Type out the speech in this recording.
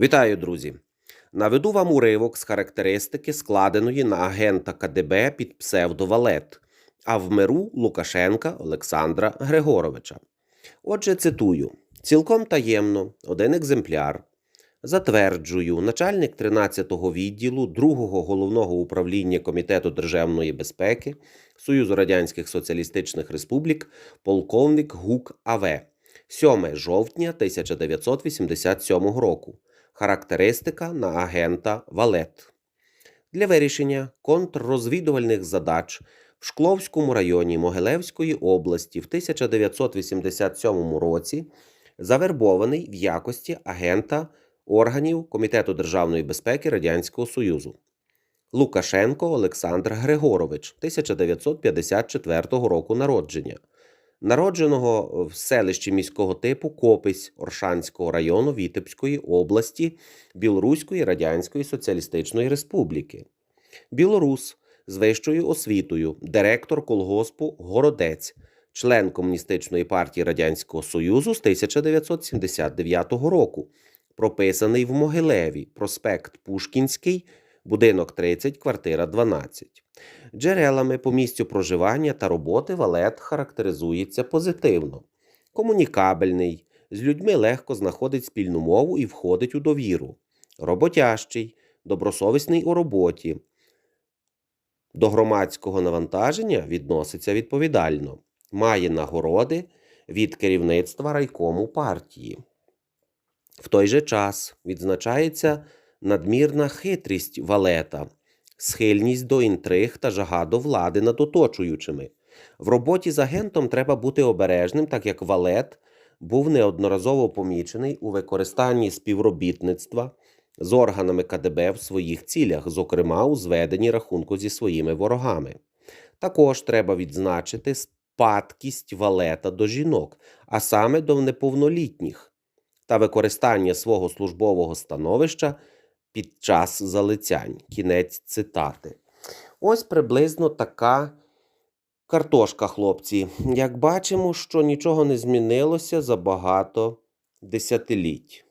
Вітаю, друзі! Наведу вам уривок з характеристики, складеної на агента КДБ під псевдовалет, а в миру Лукашенка Олександра Григоровича. Отже, цитую: цілком таємно, один екземпляр. Затверджую, начальник 13-го відділу 2-го головного управління Комітету державної безпеки Союзу Радянських Соціалістичних Республік, полковник Гук АВ. 7 жовтня 1987 року. Характеристика на агента Валет. Для вирішення контррозвідувальних задач в Шкловському районі Могилевської області в 1987 році завербований в якості агента органів Комітету державної безпеки Радянського Союзу. Лукашенко Олександр Григорович 1954 року народження народженого в селищі міського типу Копись Оршанського району Вітебської області Білоруської Радянської Соціалістичної Республіки. Білорус з вищою освітою, директор колгоспу Городець, член Комуністичної партії Радянського Союзу з 1979 року, прописаний в Могилеві, проспект Пушкінський, будинок 30, квартира 12. Джерелами по місцю проживання та роботи валет характеризується позитивно. Комунікабельний, з людьми легко знаходить спільну мову і входить у довіру. Роботящий, добросовісний у роботі. До громадського навантаження відноситься відповідально. Має нагороди від керівництва райкому партії. В той же час відзначається надмірна хитрість валета, схильність до інтриг та жага до влади над оточуючими. В роботі з агентом треба бути обережним, так як валет був неодноразово помічений у використанні співробітництва з органами КДБ в своїх цілях, зокрема у зведенні рахунку зі своїми ворогами. Також треба відзначити спадкість валета до жінок, а саме до неповнолітніх, та використання свого службового становища під час залицянь. Кінець цитати. Ось приблизно така картошка, хлопці. Як бачимо, що нічого не змінилося за багато десятиліть.